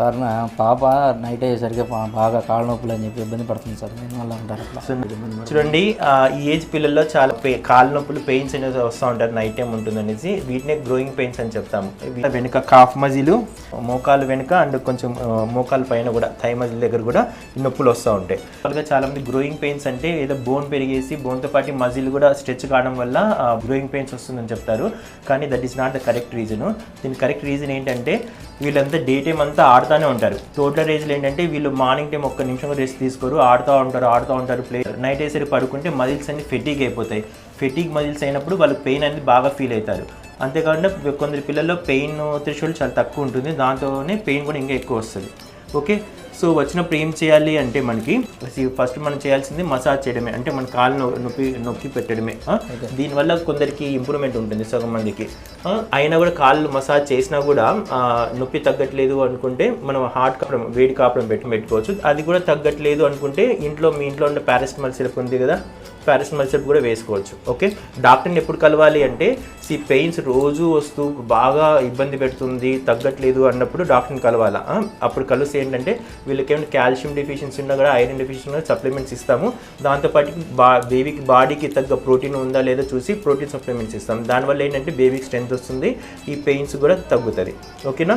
Sir నా పాప night అయ్యేసరికి బాగా కాళ్ళ నొప్పులు అని చెప్పి ఇబ్బంది పడుతుంది సార్. నేను వల్ల ఉంటారు అట్లా చూడండి ఆ, ఈ ఏజ్ పిల్లల్లో చాలా పే కాళ్ళ నొప్పులు పెయిన్స్ అనేది వస్తూ ఉంటారు నైట్ టైం ఉంటుంది అనేసి వీటినే గ్రోయింగ్ పెయిన్స్ అని చెప్తాము. వెనుక కాఫ్ మజిలు మోకాలు వెనుక అండ్ కొంచెం మోకాలు పైన కూడా థై మజిల్ దగ్గర కూడా నొప్పులు వస్తూ ఉంటాయి. అలాగే చాలామంది గ్రోయింగ్ పెయిన్స్ అంటే ఏదో బోన్ పెరిగేసి బోన్తో పాటు మజిల్ కూడా స్ట్రెచ్ కావడం వల్ల గ్రోయింగ్ పెయిన్స్ వస్తుందని చెప్తారు. కానీ that is not the correct reason దీని కరెక్ట్ రీజన్ ఏంటంటే వీళ్ళంతా డే టైం అంతా ఆడుతూనే ఉంటారు. టోటల్ రేజ్లు ఏంటంటే వీళ్ళు మార్నింగ్ టైం ఒక్క నిమిషం రెస్ట్ తీసుకోరు ఆడుతూ ఉంటారు ఆడుతూ ఉంటారు ప్లే నైట్ వేసరి పడుకుంటే మజిల్స్ అన్ని ఫెటీక్ అయిపోతాయి. ఫెటీక్ మజిల్స్ అయినప్పుడు వాళ్ళకి పెయిన్ అనేది బాగా ఫీల్ అవుతారు. అంతేకాకుండా కొందరు పిల్లల్లో పెయిన్ త్రిషోల్ చాలా తక్కువ ఉంటుంది. దాంతోనే పెయిన్ కూడా ఇంకా ఎక్కువ వస్తుంది. ఓకే? సో వచ్చినప్పుడు ఏం చేయాలి అంటే మనకి ఫస్ట్ మనం చేయాల్సింది మసాజ్ చేయడమే అంటే మన కాలు నొప్పి నొక్కి పెట్టడమే? దీనివల్ల కొందరికి ఇంప్రూవ్మెంట్ ఉంటుంది సగం మందికి? అయినా కూడా కాళ్ళు మసాజ్ చేసినా కూడా నొప్పి తగ్గట్లేదు అనుకుంటే మనం హాట్ కాపడం వేడి కాపడం పెట్టి పెట్టుకోవచ్చు అది కూడా తగ్గట్లేదు అనుకుంటే ఇంట్లో మీ ఇంట్లో ఉన్న పారాసిటమాల్ సిరప్ ఉంది కదా పారాసిటమాల్ సిరప్ కూడా వేసుకోవచ్చు ఓకే డాక్టర్ని ఎప్పుడు కలవాలి అంటే సి పెయిన్స్ రోజు వస్తూ బాగా ఇబ్బంది పెడుతుంది తగ్గట్లేదు అన్నప్పుడు డాక్టర్ని కలవాలా? అప్పుడు కలిసి ఏంటంటే వీళ్ళకి ఏమైనా కాల్షియం డెఫిషియన్సీ ఉన్నా కూడా ఐరన్ డెఫిషియన్సీ ఉన్నా సప్లిమెంట్స్ ఇస్తాము. దాంతోపాటు బా బేబీకి బాడీకి తగ్గ ప్రోటీన్ ఉందా లేదా చూసి ప్రోటీన్ సప్లిమెంట్స్ ఇస్తాం. దానివల్ల ఏంటంటే బేబీకి స్ట్రెంత్ వస్తుంది ఈ పెయిన్స్ కూడా తగ్గుతుంది. ఓకేనా?